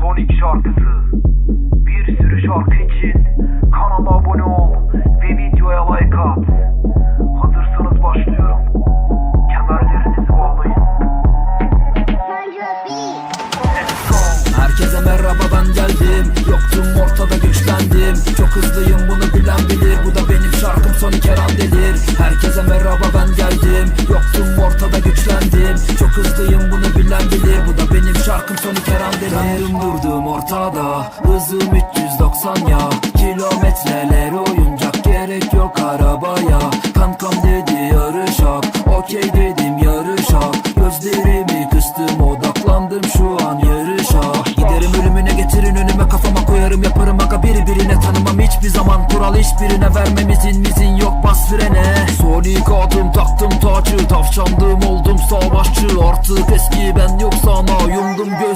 Sonic şarkısı. Bir sürü şarkı için kanala abone ol ve videoya like at. Hazırsanız başlıyorum. Kemerlerinizi bağlayın. Herkese merhaba ben geldim. Yoktum ortada güçlendim. Çok hızlıyım bunu bilen bilir. Bu da benim şarkım Sonic Erandelir Herkese merhaba ben geldim. Yoktum ortada güçlendim. Çok hızlıyım bunu bilen bilir. Bu da benim şarkım Sonic Erandelir Yandım durdum ortada. Hızım 390 ya. Kilometreler oyuncak Gerek yok arabaya. Kankam dedi yarışak Okey dedim yarışak Gözlerimi kıstım odaklandım şu an yarışa. Giderim ölümüne getirin önüme kafama koyarım yaparım aga biri birine tanımam hiçbir zaman Kural hiçbirine vermem izin mizin yok bas frene. Sonic adım taktım tacı Tavşandım oldum savaşçı Artık eski ben yok sana yumdum gözü